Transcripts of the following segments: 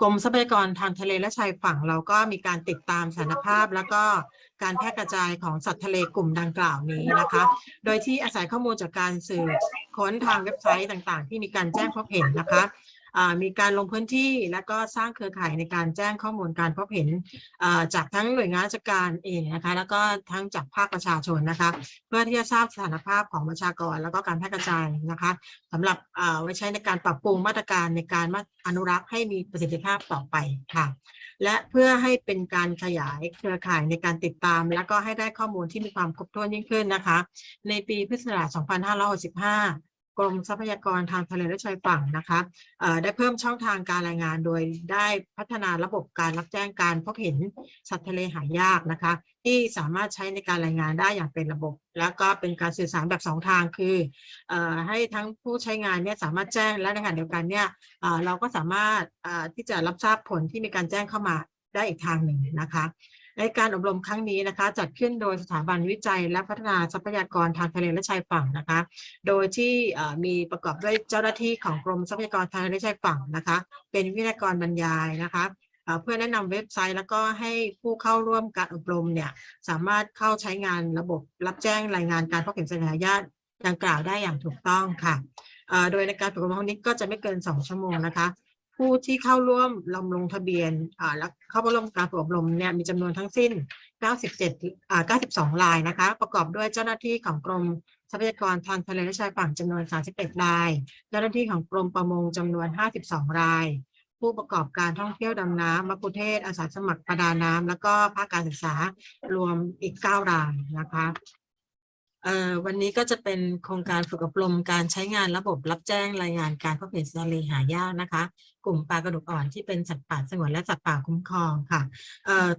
กรมทรัพยากรทางทะเลและชายฝั่งเราก็มีการติดตามสถานภาพ แล้วก็การแพร่กระจายของสัตว์ทะเลกลุ่มดังกล่าวนี้นะคะ โดยที่อาศัยข้อมูลจากการสืบค้นทางเว็บไซต์ต่างๆ ที่มีการแจ้งพบเห็นนะคะ มีการลงพื้นที่และก็สร้างเครือข่ายในการแจ้งข้อมูลการพบเห็นจากทั้งหน่วยงานราชการเองนะคะแล้วก็ทั้งจากภาคประชาชนนะคะเพื่อที่จะทราบสถานภาพของประชากร แล้วก็การแพร่กระจายนะคะสำหรับอ่าไว้ใช้ในการปรับปรุงมาตรการในการอนุรักษ์ให้มีประสิทธิภาพต่อไปค่ะ และเพื่อให้เป็นการขยายเครือข่ายในการติดตาม และก็ให้ได้ข้อมูลที่มีความครบถ้วนยิ่งขึ้นนะคะ ในปีพุทธศักราช 2565 รมทรัพยากรทางทะเลและชายฝั่งนะคะได้เพิ่มช่องทางการรายงาน โดยได้พัฒนาระบบการรับแจ้งการพบเห็นสัตว์ทะเลหายากนะคะ ที่สามารถใช้ในการรายงานได้อย่างเป็นระบบ แล้วก็เป็นการสื่อสารแบบสองทางคืออให้ทั้งผู้ใช้งานเนี่ยสามารถแจ้งและในขณะเดียวกันเนี่ยเราก็สามารถที่จะรับทราบผลที่มีการแจ้งเข้ามาได้อีกทางหนึ่งนะคะ ในการอบรมครั้งนี้นะคะ จัดขึ้นโดยสถาบันวิจัย และพัฒนาทรัพยากรทางทะเลและชายฝั่งนะคะ โดยที่มีประกอบด้วยเจ้าหน้าที่ของกรมทรัพยากรทางทะเลและชายฝั่งนะคะ เป็นวิทยากรบรรยายนะคะเพื่อแนะนำเว็บไซต์แล้วก็ให้ผู้เข้าร่วมการอบรมเนี่ยสามารถเข้าใช้งานระบบรับแจ้งรายงานการพบเห็นสัญญาญาติดังกล่าวได้อย่างถูกต้องค่ะโดยในการฝึกอบรมครั้งนี้ก็จะไม่เกิน 2 ชั่วโมงนะคะ ผู้ที่เข้าร่วมลงลงทะเบียนอ่าและเข้าร่วมการฝึกอบรมเนี่ยมีจำนวนทั้งสิ้น 97อ่า92 รายนะคะ ประกอบด้วยเจ้าหน้าที่ของกรมทรัพยากรทางทะเลและชายฝั่งจำนวน 31 ราย เจ้าหน้าที่ของกรมประมงจำนวน 52 ราย ผู้ประกอบการท่องเที่ยวดำน้ำมักุเทศอาสาสมัครประดาน้ำแล้วก็ภาคการศึกษารวมอีก 9 รายนะคะ วันนี้ก็จะเป็นโครงการฝึกอบรมการใช้งานระบบรับแจ้งรายงานการพบเห็นสัตว์เลหายากนะคะ กลุ่มปลากระดูกอ่อนที่เป็นสัตว์ป่าสงวนและสัตว์ป่าคุ้มครองค่ะ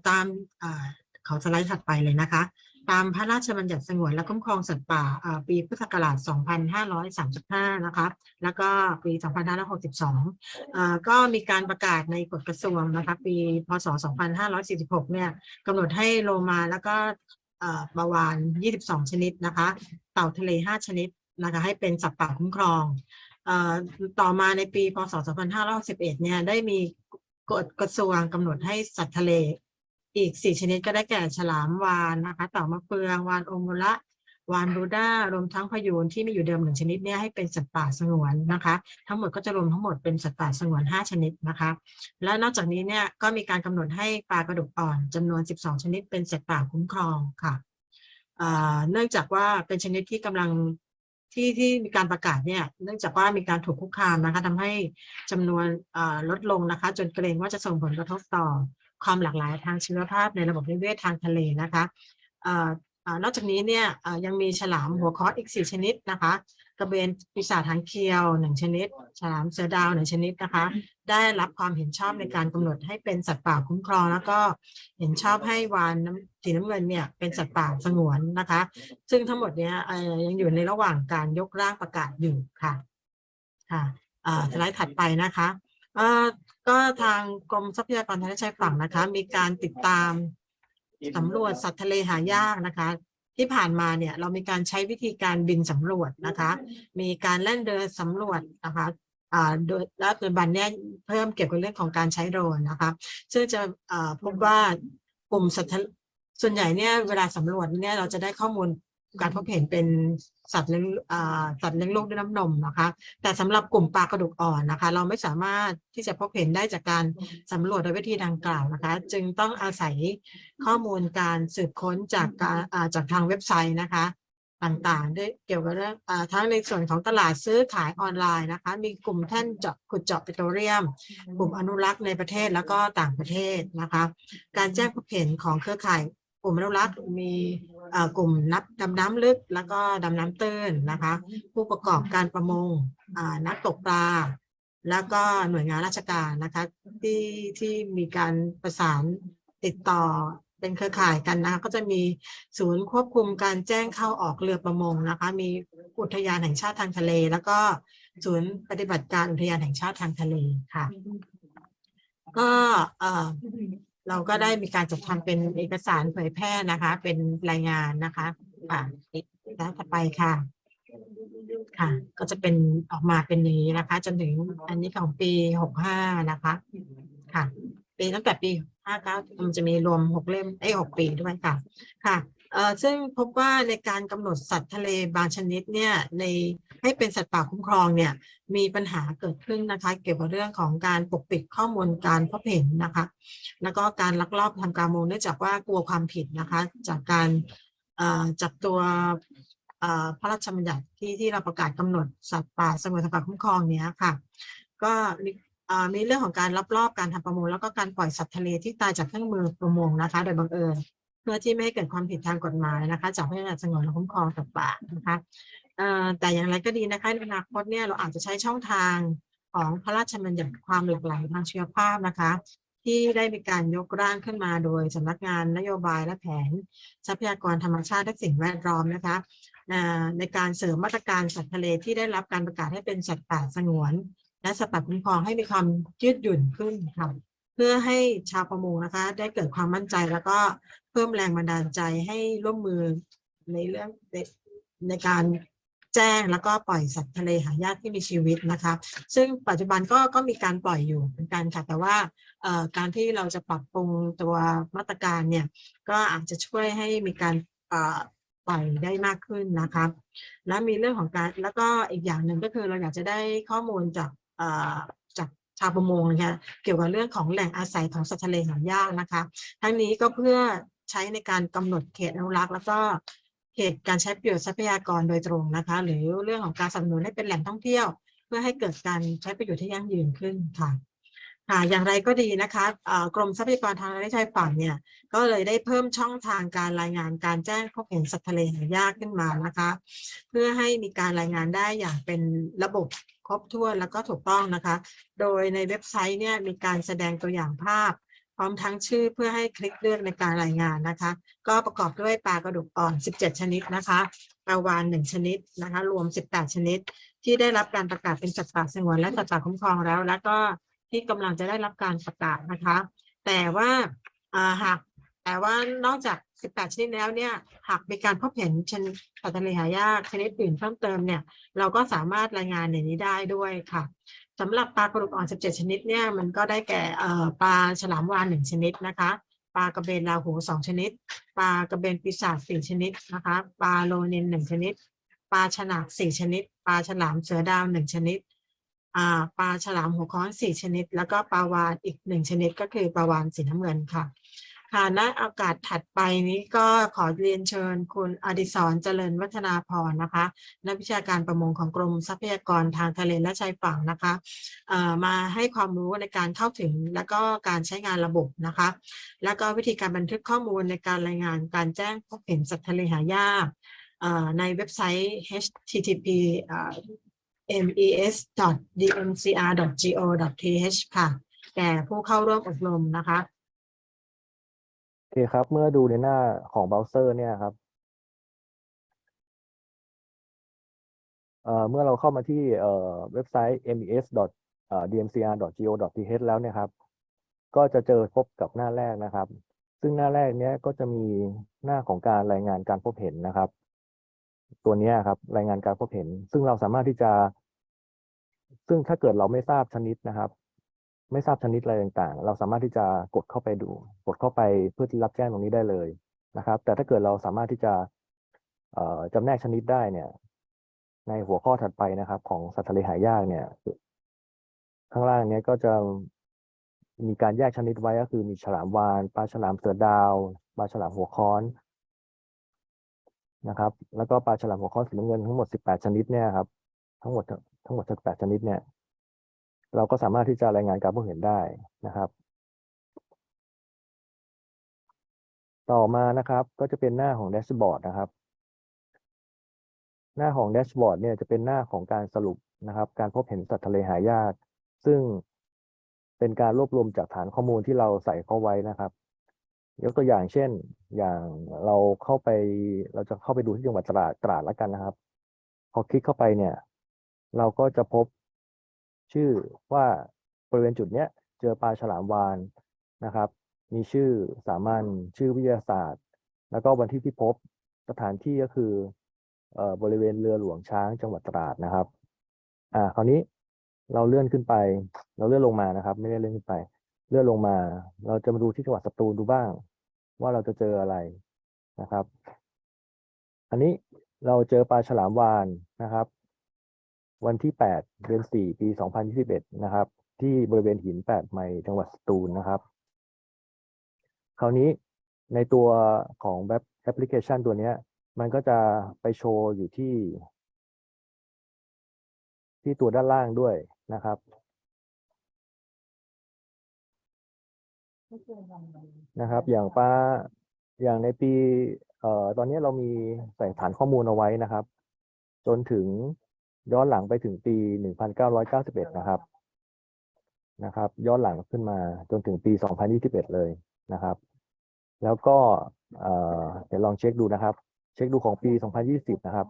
ตามอ่าขอสไลด์ถัดไปเลยนะคะ ตามพระราชบัญญัติสงวนและคุ้มครองสัตว์ป่าปีพุทธศักราช 2535 นะคะ แล้วก็ปี 2562อ่าก็มีการประกาศในกฎกระทรวงนะคะ ปี พศ 2546 เนี่ยกำหนดให้โลมาแล้วก็ ปลาวาน 22 ชนิดนะคะ เต่าทะเล 5 ชนิดนะคะ ให้เป็นสัตว์ป่าคุ้มครองอต่อมาในปี พศ 2511 เนี่ย ได้มีกฎกระทรวงกำหนดให้สัตว์ทะเลอีก 4 ชนิดก็ได้แก่ฉลามวาฬนะคะ เต่ามะเฟือง วาฬโอมุระ วาฬบรูด้ารวมทั้งพยูนที่มีอยู่เดิมหนึ่งชนิดเนี่ยให้เป็นสัตว์ป่าสงวนนะคะ ทั้งหมดก็จะรวมทั้งหมดเป็นสัตว์ป่าสงวน 5 ชนิดนะคะ และนอกจากนี้เนี่ยก็มีการกำหนดให้ปลากระดูกอ่อนจำนวน 12 ชนิดเป็นสัตว์ป่าคุ้มครองค่ะเนื่องจากว่าเป็นชนิดที่กำลังที่ที่มีการประกาศเนี่ยเนื่องจากว่ามีการถูกคุกคามนะคะทำให้จำนวนลดลงนะคะ จนเกรงว่าจะส่งผลกระทบต่อความหลากหลายทางชีวภาพในระบบนิเวศทางทะเลนะคะ นอกจากนี้เนี่ยยังมีฉลามหัวคอสอีก 4 ชนิดนะคะ กระเบนปีศาจหางเคียวหนึ่งชนิด ฉลามเสือดาวหนึ่งชนิดนะคะ ได้รับความเห็นชอบในการกำหนดให้เป็นสัตว์ป่าคุ้มครอง แล้วก็เห็นชอบให้วานน้ำสีน้ำเงินเนี่ยเป็นสัตว์ป่าสงวนนะคะ ซึ่งทั้งหมดเนี้ยยังอยู่ในระหว่างการยกร่างประกาศอยู่ค่ะค่ะสไลด์ถัดไปนะคะก็ทางกรมทรัพยากรทางทะเลชายฝั่งนะคะ มีการติดตาม สำรวจสัตว์ทะเลหายากนะคะ ที่ผ่านมาเนี่ยเรามีการใช้วิธีการบินสำรวจนะคะ มีการเล่นเดินสำรวจนะคะอ่าโดยและปัจจุบันเนี่ยเพิ่มเกี่ยวกับเรื่องของการใช้โดรนนะคะ ซึ่งจะอ่าพบว่ากลุ่มสัตว์ทะส่วนใหญ่เนี่ยเวลาสำรวจเนี่ยเราจะได้ข้อมูลการพบเห็นเป็น สัตว์เลี้ยงอ่าสัตว์เลี้ยงลูกด้วยน้ำนมนะคะ แต่สำหรับกลุ่มปลากระดูกอ่อนนะคะ เราไม่สามารถที่จะพบเห็นได้จากการสำรวจโดยวิธีดังกล่าวนะคะ จึงต้องอาศัยข้อมูลการสืบค้นจากการอ่าจากทางเว็บไซต์นะคะต่างๆด้วยเกี่ยวกับเรื่องอ่าทั้งในส่วนของตลาดซื้อขายออนไลน์นะคะ มีกลุ่มแท่นเจาะขุดเจาะปิโตรเลียม กลุ่มอนุรักษ์ในประเทศแล้วก็ต่างประเทศนะคะ การแจ้งพบเห็นของเครือข่าย กลุ่มอนุรักษ์มีกลุ่มนักดำน้ำลึก แล้วก็ดำน้ำตื้นนะคะ ผู้ประกอบการประมงนักตกปลา แล้วก็หน่วยงานราชการนะคะที่ที่มีการประสานติดต่อเป็นเครือข่ายกันนะคะก็จะมีศูนย์ควบคุมการแจ้งเข้าออกเรือประมงนะคะ มีอุทยานแห่งชาติทางทะเล แล้วก็ศูนย์ปฏิบัติการอุทยานแห่งชาติทางทะเลค่ะ ก็ เราก็ได้มีการจัดทำเป็นเอกสารเผยแพร่นะคะ เป็นรายงานนะคะค่ะแล้วต่อไปค่ะ ค่ะ ก็จะเป็นออกมาเป็นนี้นะคะ จนถึงอันนี้ของปีหกห้านะคะ ค่ะ ปีตั้งแต่ปีห้าเก้ามันจะมีรวมหกเล่มไอ้หกปีด้วยค่ะ ค่ะ ซึ่งพบว่าในการกำหนดสัตว์ทะเลบางชนิดเนี่ยในให้เป็นสัตว์ป่าคุ้มครองเนี่ยมีปัญหาเกิดขึ้นนะคะ เกี่ยวกับเรื่องของการปกปิดข้อมูลการพบเห็นนะคะ แล้วก็การลักลอบทำการประมงเนื่องจากว่ากลัวความผิดนะคะ จากการจับตัวพระราชบัญญัติที่ที่เราประกาศกำหนดสัตว์ป่าสงวนสัตว์ป่าคุ้มครองเนี้ยค่ะ ก็มีเรื่องของการลักลอบการทำประมงแล้วก็การปล่อยสัตว์ทะเลที่ตายจากเครื่องมือประมงนะคะ โดยบังเอิญ เพื่อที่ไม่ให้เกิดความผิดทางกฎหมายนะคะ จากพระราชบัญญัติสงวนและคุ้มครองสัตว์ป่านะคะแต่อย่างไรก็ดีนะคะในอนาคตเนี่ยเราอาจจะใช้ช่องทางของพระราชบัญญัติความหลากหลายทางชีวภาพนะคะ ที่ได้มีการยกร่างขึ้นมาโดยสำนักงานนโยบายและแผน ทรัพยากรธรรมชาติและสิ่งแวดล้อมนะคะในการเสริมมาตรการสัตว์ทะเลที่ได้รับการประกาศให้เป็นสัตว์ป่าสงวน และสัตว์ป่าคุ้มครองให้มีความยืดหยุ่นขึ้นค่ะ เพื่อให้ชาวประมงนะคะ ได้เกิดความมั่นใจแล้วก็เพิ่มแรงบันดาลใจให้ร่วมมือในเรื่องในในการแจ้งแล้วก็ปล่อยสัตว์ทะเลหายากที่มีชีวิตนะคะ ซึ่งปัจจุบันก็ก็มีการปล่อยอยู่เหมือนกันค่ะ แต่ว่าการที่เราจะปรับปรุงตัวมาตรการเนี่ย ก็อาจจะช่วยให้มีการปล่อยได้มากขึ้นนะคะและมีเรื่องของการแล้วก็อีกอย่างหนึ่งก็คือเราอยากจะได้ข้อมูลจาก ชาวประมงนะคะเกี่ยวกับเรื่องของแหล่งอาศัยของสัตว์ทะเลหายากนะคะ ทั้งนี้ก็เพื่อใช้ในการกำหนดเขตอนุรักษ์แล้วก็เขตการใช้ประโยชน์ทรัพยากรโดยตรงนะคะ หรือเรื่องของการสนับสนุนให้เป็นแหล่งท่องเที่ยว เพื่อให้เกิดการใช้ประโยชน์ที่ยั่งยืนขึ้นค่ะค่ะอย่างไรก็ดีนะคะกรมทรัพยากรทางทะเลชายฝั่งเนี่ยก็เลยได้เพิ่มช่องทางการรายงานการแจ้งพบเห็นสัตว์ทะเลหายากขึ้นมานะคะ เพื่อให้มีการรายงานได้อย่างเป็นระบบ รบถ้วนแล้วก็ถูกต้องนะคะ โดยในเว็บไซต์เนี่ยมีการแสดงตัวอย่างภาพ พร้อมทั้งชื่อเพื่อให้คลิกเลือกในการรายงานนะคะ ก็ประกอบด้วยปลากระดูกอ่อน 17 ชนิดนะคะปลาวาฬ1ชนิดนะคะ รวม 18 ชนิด ที่ได้รับการประกาศเป็นสัตว์ป่าสงวนและสัตว์ป่าคุ้มครองแล้ว แล้วก็ที่กำลังจะได้รับการประกาศนะคะ แต่ว่าหาก แต่ว่านอกจาก 18 ชนิดแล้วเนี่ย หากมีการพบเห็นชนิดสัตว์ทะเลหายากชนิดอื่นเพิ่มเติมเนี่ย เราก็สามารถรายงานในนี้ได้ด้วยค่ะสำหรับปลากระดูกอ่อน 17 ชนิดเนี่ยมันก็ได้แก่ปลาฉลามวาฬหนึ่งชนิดนะคะ ปลากระเบนราหูสองชนิด ปลากระเบนปีศาจสี่ชนิดนะคะ ปลาโลนินหนึ่งชนิด ปลาฉลากสี่ชนิด ปลาฉลามเสือดาวหนึ่งชนิดปลาฉลามหัวค้อนสี่ชนิด แล้วก็ปลาวาฬอีกหนึ่งชนิดก็คือปลาวาฬสีน้ำเงินค่ะ ค่ะณโอกาสถัดไปนี้ก็ขอเรียนเชิญคุณอดิศรเจริญวัฒนาพรนะคะ นักวิชาการประมงของกรมทรัพยากรทางทะเลและชายฝั่งนะคะมาให้ความรู้ในการเข้าถึงแล้วก็การใช้งานระบบนะคะ แล้วก็วิธีการบันทึกข้อมูลในการรายงานการแจ้งพบเห็นสัตว์ทะเลหายากในเว็บไซต์ http mes.dmcr.go.th ค่ะ แก่ผู้เข้าร่วมอบรมนะคะ อเคครับ เมื่อดูในหน้าของเบราว์เซอร์เนี่ยครับเอ่อเมื่อเราเข้ามาที่เอ่อเว็บไซต์ mes.dmcr.go.th แล้วเนี่ยครับ ก็จะเจอพบกับหน้าแรกนะครับ ซึ่งหน้าแรกเนี้ยก็จะมีหน้าของการรายงานการพบเห็นนะครับ ตัวนี้ครับรายงานการพบเห็น ซึ่งเราสามารถที่จะ ซึ่งถ้าเกิดเราไม่ทราบชนิดนะครับ ไม่ทราบชนิดอะไรต่างๆ เราสามารถที่จะกดเข้าไปดู กดเข้าไปเพื่อที่รับแจ้งตรงนี้ได้เลยนะครับ แต่ถ้าเกิดเราสามารถที่จะเอ่อจำแนกชนิดได้เนี่ย ในหัวข้อถัดไปนะครับ ของสัตว์ทะเลหายากเนี่ย ข้างล่างเนี้ยก็จะมีการแยกชนิดไว้ก็คือมีฉลามวาฬปลาฉลามเสือดาวปลาฉลามหัวค้อนนะครับ แล้วก็ปลาฉลามหัวค้อนสีน้ำเงินทั้งหมด 18 ชนิดเนี่ยครับ ทั้งหมดทั้งหมด 18 ชนิดเนี่ย เราก็สามารถที่จะรายงานการพบเห็นได้นะครับ ต่อมานะครับก็จะเป็นหน้าของแดชบอร์ดนะครับ หน้าของแดชบอร์ดเนี่ยจะเป็นหน้าของการสรุปนะครับ การพบเห็นสัตว์ทะเลหายาก ซึ่งเป็นการรวบรวมจากฐานข้อมูลที่เราใส่เข้าไว้นะครับ ยกตัวอย่างเช่น อย่างเราเข้าไปเราจะเข้าไปดูที่จังหวัดตราดตราดแล้วกันนะครับ พอคลิกเข้าไปเนี่ย เราก็จะพบ ชื่อว่าบริเวณจุดเนี้ยเจอปลาฉลามวาฬนะครับ มีชื่อสามัญชื่อวิทยาศาสตร์ แล้วก็วันที่ที่พบสถานที่ก็คือเอ่อบริเวณเรือหลวงช้างจังหวัดตราดนะครับ อ่า คราวนี้เราเลื่อนขึ้นไป เราเลื่อนลงมานะครับ ไม่ได้เลื่อนขึ้นไป เลื่อนลงมา เราจะมาดูที่จังหวัดสตูลดูบ้าง ว่าเราจะเจออะไรนะครับ อันนี้เราเจอปลาฉลามวานนะครับ วันที่ 8 เดือน 4 ปี 2021 นะครับ ที่บริเวณหิน 8 ไมล์จังหวัดสตูลนะครับ คราวนี้ในตัวของเว็บแอปพลิเคชันตัวนี้มันก็จะไปโชว์อยู่ที่ ที่ตัวด้านล่างด้วยนะครับนะครับ อย่างปลาอย่างในปี เอ่อตอนนี้เรามีใส่ฐานข้อมูลเอาไว้นะครับ จนถึง ย้อนหลังไปถึงปี 1991 นะครับ นะครับ ย้อนหลังขึ้นมาจนถึงปี 2021 เลยนะครับ แล้วก็เดี๋ยวลองเช็คดูนะครับ เช็คดูของปี 2020 นะครับ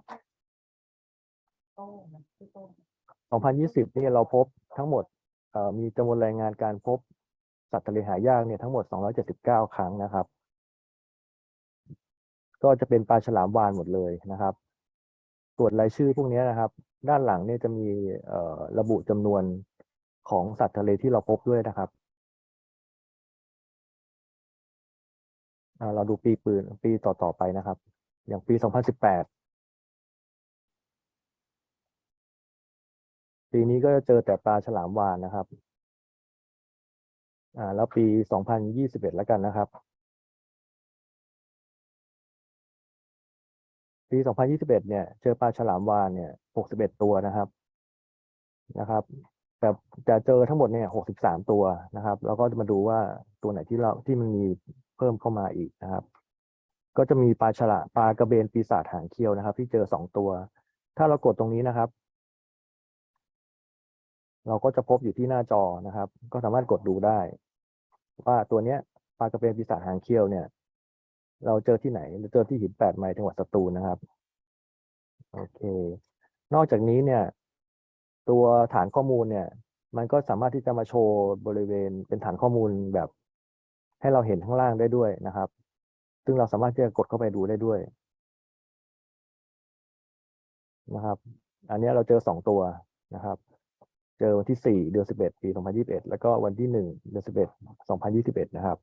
2020 นี่เราพบทั้งหมดมีจำนวนแรายงานการพบสัตว์ทะเลหายากเนี่ยทั้งหมด 279 ครั้งนะครับ ก็จะเป็นปลาฉลามวาฬหมดเลยนะครับ ตรวจรายชื่อพวกนี้นะครับ ด้านหลังเนี่ยจะมีเอ่อระบุจำนวนของสัตว์ทะเลที่เราพบด้วยนะครับ เราดูปีปืนปีต่อๆไปนะครับ อย่างปี 2018 ปีนี้ก็จะเจอแต่ปลาฉลามวาฬนะครับอ่าแล้วปี 2021 แล้วกันนะครับ ปี 2021 เนี่ย เจอปลาฉลามวาฬเนี่ย 61 ตัวนะครับ นะครับ แต่จะเจอทั้งหมดเนี่ย 63 ตัวนะครับ แล้วก็จะมาดูว่าตัวไหนที่เราที่มันมีเพิ่มเข้ามาอีกนะครับ ก็จะมีปลาฉลามปลากระเบนปีศาจหางเคี้ยวนะครับ ที่เจอ 2 ตัว ถ้าเรากดตรงนี้นะครับ เราก็จะพบอยู่ที่หน้าจอนะครับ ก็สามารถกดดูได้ ว่าตัวเนี้ยปลากระเบนปีศาจหางเคี้ยวเนี่ย เราเจอที่ไหนเราเจอที่หินแปดไมล์จังหวัดสตูลนะครับ โอเค นอกจากนี้เนี่ย ตัวฐานข้อมูลเนี่ย มันก็สามารถที่จะมาโชว์บริเวณเป็นฐานข้อมูลแบบ ให้เราเห็นข้างล่างได้ด้วยนะครับ ซึ่งเราสามารถที่จะกดเข้าไปดูได้ด้วย นะครับ อันนี้เราเจอสองตัวนะครับ เจอวันที่สี่เดือนสิบเอ็ดปีสองพันยี่สิบเอ็ดแล้วก็วันที่หนึ่งเดือนสิบเอ็ดสองพันยี่สิบเอ็ดนะครับ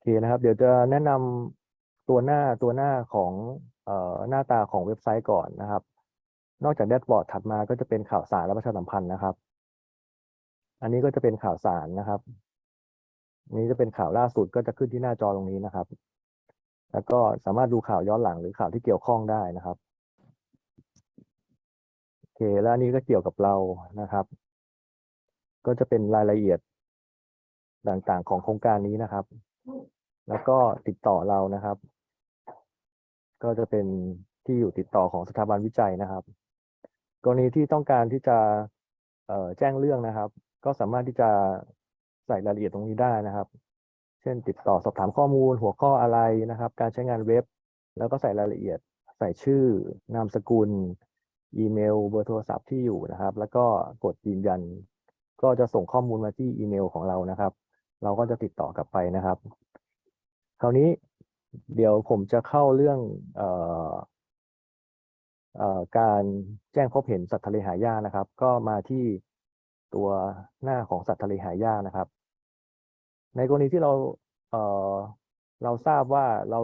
อเคนะครับ เดี๋ยวจะแนะนำตัวหน้าตัวหน้าของเอ่อหน้าตาของเว็บไซต์ก่อนนะครับ นอกจากแดชบอร์ดถัดมาก็จะเป็นข่าวสารและประชาสัมพันธ์นะครับ อันนี้ก็จะเป็นข่าวสารนะครับนนี้จะเป็นข่าวล่าสุดก็จะขึ้นที่หน้าจอตรงนี้นะครับ แล้วก็สามารถดูข่าวย้อนหลังหรือข่าวที่เกี่ยวข้องได้นะครับโอเคแล้วอันนี้ก็เกี่ยวกับเรานะครับ ก็จะเป็นรายละเอียดต่างๆของโครงการนี้นะครับ แล้วก็ติดต่อเรานะครับ ก็จะเป็นที่อยู่ติดต่อของสถาบันวิจัยนะครับ กรณีที่ต้องการที่จะแจ้งเรื่องนะครับ ก็สามารถที่จะใส่รายละเอียดตรงนี้ได้นะครับ เช่น ติดต่อสอบถามข้อมูล หัวข้ออะไรนะครับ การใช้งานเว็บ แล้วก็ใส่รายละเอียด ใส่ชื่อ นามสกุล อีเมล เบอร์โทรศัพท์ที่อยู่นะครับ แล้วก็กดยืนยัน ก็จะส่งข้อมูลมาที่อีเมลของเรานะครับ เราก็จะติดต่อกลับไปนะครับ คราวนี้เดี๋ยวผมจะเข้าเรื่องเอ่อเอ่อการแจ้งพบเห็นสัตว์ทะเลหายากนะครับ ก็มาที่ตัวหน้าของสัตว์ทะเลหายากนะครับ ในกรณีที่เราเอ่อเราทราบว่าเรา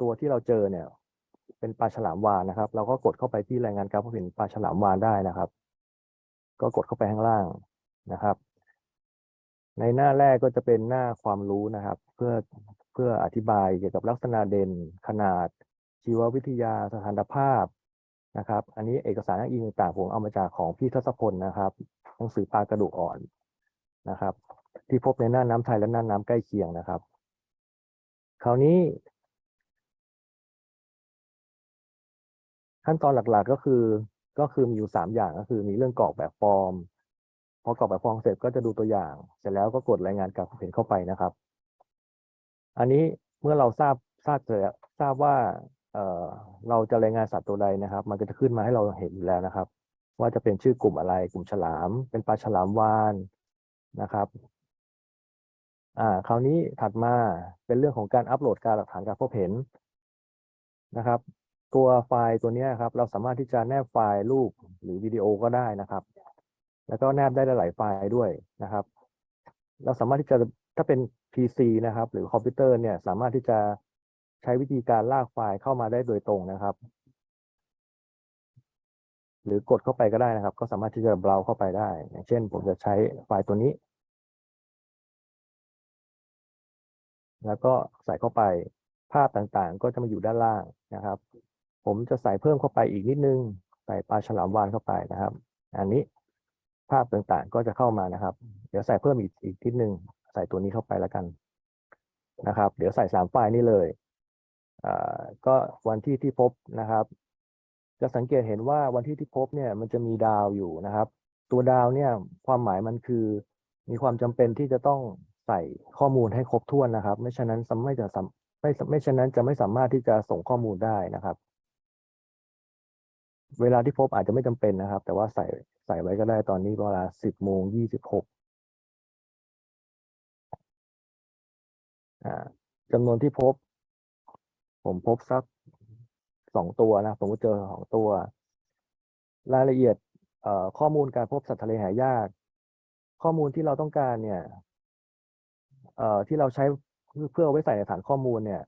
ตัวที่เราเจอเนี่ย เป็นปลาฉลามวาฬนะครับ เราก็กดเข้าไปที่รายงานการพบเห็นปลาฉลามวาฬได้นะครับ ก็กดเข้าไปข้างล่างนะครับ ในหน้าแรกก็จะเป็นหน้าความรู้นะครับ เพื่อเพื่ออธิบายเกี่ยวกับลักษณะเด่นขนาด ชีววิทยาสถานภาพนะครับ อันนี้เอกสารอ้างอิงต่างผมเอามาจากของพี่ทศพลนะครับหนังสือปลากระดูกอ่อนนะครับ ที่พบในหน้าน้ำไทยและหน้าน้ำใกล้เคียงนะครับ คราวนี้ขั้นตอนหลักๆก็คือก็คือมีอยู่สามอย่างก็คือมีเรื่องกรอกแบบฟอร์ม พอกรอกแบบฟอร์มเสร็จก็จะดูตัวอย่าง เสร็จแล้วก็กดรายงานการพบเห็นเข้าไปนะครับ อันนี้เมื่อเราทราบทราบเสร็จทราบว่าเเราจะรายงานสัตว์ตัวใดนะครับ มันก็จะขึ้นมาให้เราเห็นอยู่แล้วนะครับ ว่าจะเป็นชื่อกลุ่มอะไร กลุ่มฉลาม เป็นปลาฉลามวาฬนะครับอ่าคราวนี้ถัดมาเป็นเรื่องของการอัปโหลดการหลักฐานการพบเห็นนะครับ ตัวไฟล์ตัวนี้ครับ เราสามารถที่จะแนบไฟล์รูปหรือวิดีโอก็ได้นะครับ แล้วก็แนบได้หลายไฟล์ด้วยนะครับ เราสามารถที่จะถ้าเป็น PC นะครับ หรือคอมพิวเตอร์เนี่ยสามารถที่จะใช้วิธีการลากไฟล์เข้ามาได้โดยตรงนะครับ หรือกดเข้าไปก็ได้นะครับ ก็สามารถที่จะเบราว์เข้าไปได้ อย่างเช่น ผมจะใช้ไฟล์ตัวนี้ แล้วก็ใส่เข้าไปภาพต่างๆ ก็จะมาอยู่ด้านล่างนะครับ ผมจะใส่เพิ่มเข้าไปอีกนิดนึง ใส่ปลาฉลามวาฬเข้าไปนะครับ อันนี้ ภาพต่างๆ ก็จะเข้ามานะครับ เดี๋ยวใส่เพิ่มอีกอีกนิดนึง ใส่ตัวนี้เข้าไปแล้วกันนะครับ เดี๋ยวใส่สามไฟล์นี้เลยอ่าก็วันที่ที่พบนะครับ จะสังเกตเห็นว่าวันที่ที่พบเนี่ยมันจะมีดาวอยู่นะครับ ตัวดาวเนี่ยความหมายมันคือ มีความจำเป็นที่จะต้องใส่ข้อมูลให้ครบถ้วนนะครับ ไม่ฉะนั้นไม่จะไม่ไม่ฉะนั้นจะไม่สามารถที่จะส่งข้อมูลได้นะครับ เวลาที่พบอาจจะไม่จำเป็นนะครับ แต่ว่าใส่ใส่ไว้ก็ได้ตอนนี้เวลาสิบโมงยี่สิบหกอ่าจำนวนที่พบ ผมพบสักสองตัวนะ ผมก็เจอสองตัว รายละเอียดข้อมูลการพบสัตว์ทะเลหายาก ข้อมูลที่เราต้องการเนี่ยเอ่อที่เราใช้เพื่อเอาไว้ใส่ในฐานข้อมูลเนี่ย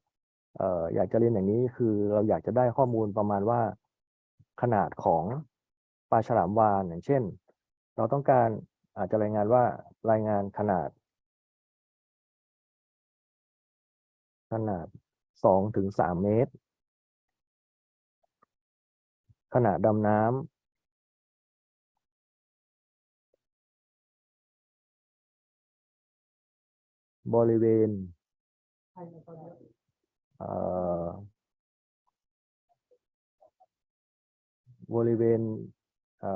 เอ่ออยากจะเรียนอย่างนี้คือเราอยากจะได้ข้อมูลประมาณว่า ขนาดของปลาฉลามวาฬอย่างเช่น เราต้องการอาจจะรายงานว่ารายงานขนาด ขนาดสองถึงสามเมตร ขนาดดำน้ำบริเวณเอ่อ บริเวณเอ่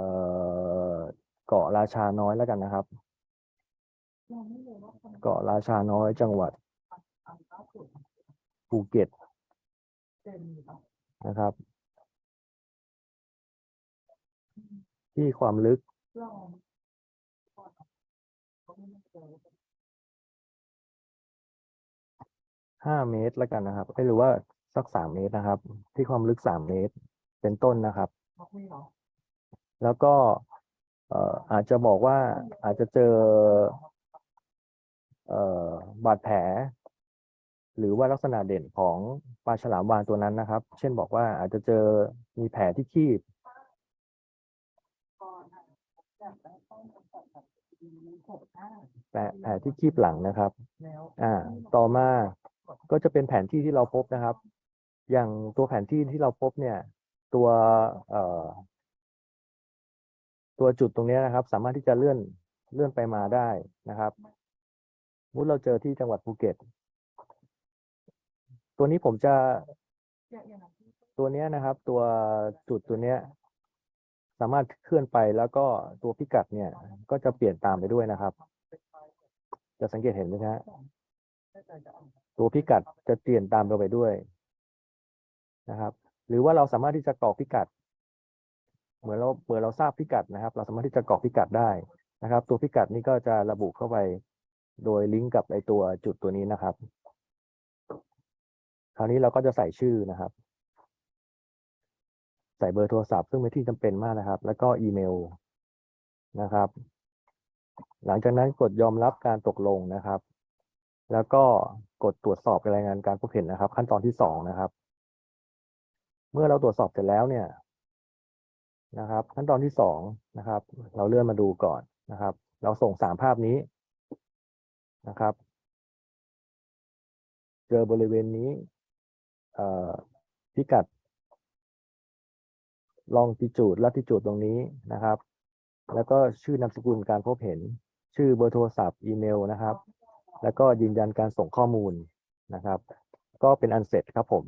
อเกาะราชาน้อยแล้วกันนะครับ เกาะราชาน้อยจังหวัดภูเก็ตนะครับ ที่ความลึก ห้าเมตรแล้วกันนะครับไม่รู้ว่าสักสามเมตรนะครับ ที่ความลึกสามเมตร เป็นต้นนะครับ แล้วก็เอ่ออาจจะบอกว่าอาจจะเจอเอ่อบาดแผล หรือว่าลักษณะเด่นของปลาฉลามวาฬตัวนั้นนะครับ เช่นบอกว่าอาจจะเจอมีแผลที่คีบแผลแผลที่คีบหลังนะครับอ่าต่อมาก็จะเป็นแผนที่ที่เราพบนะครับ อย่างตัวแผนที่ที่เราพบเนี่ย ตัวตัวจุดตรงนี้นะครับ สามารถที่จะเลื่อนเลื่อนไปมาได้นะครับมุดเราเจอที่จังหวัดภูเก็ต ตัวนี้ผมจะ ตัวเนี้ยนะครับ ตัวจุดตัวเนี้ยสามารถเคลื่อนไปแล้วก็ตัวพิกัดเนี่ย ก็จะเปลี่ยนตามไปด้วยนะครับ จะสังเกตเห็นไหมฮะตัวพิกัดจะเปลี่ยนตามเราไปด้วยนะครับ หรือว่าเราสามารถที่จะกรอกพิกัด เหมือนเราเหมือนเราทราบพิกัดนะครับ เราสามารถที่จะกรอกพิกัดได้นะครับ ตัวพิกัดนี้ก็จะระบุเข้าไป โดยลิงก์กับไอตัวจุดตัวนี้นะครับ คราวนี้เราก็จะใส่ชื่อนะครับ ใส่เบอร์โทรศัพท์ซึ่งเป็นที่จำเป็นมากนะครับ แล้วก็อีเมลนะครับ หลังจากนั้นกดยอมรับการตกลงนะครับ แล้วก็กดตรวจสอบรายงานการพบเห็นนะครับ ขั้นตอนที่สองนะครับ เมื่อเราตรวจสอบเสร็จแล้วเนี่ยนะครับ ขั้นตอนที่สองนะครับ เราเลื่อนมาดูก่อนนะครับ เราส่งสามภาพนี้นะครับ เจอบริเวณนี้เอ่อพิกัดลองติจูดลัติจูดตรงนี้นะครับ แล้วก็ชื่อนามสกุลการพบเห็น ชื่อเบอร์โทรศัพท์อีเมลนะครับ แล้วก็ยืนยันการส่งข้อมูลนะครับ ก็เป็นอันเสร็จครับผม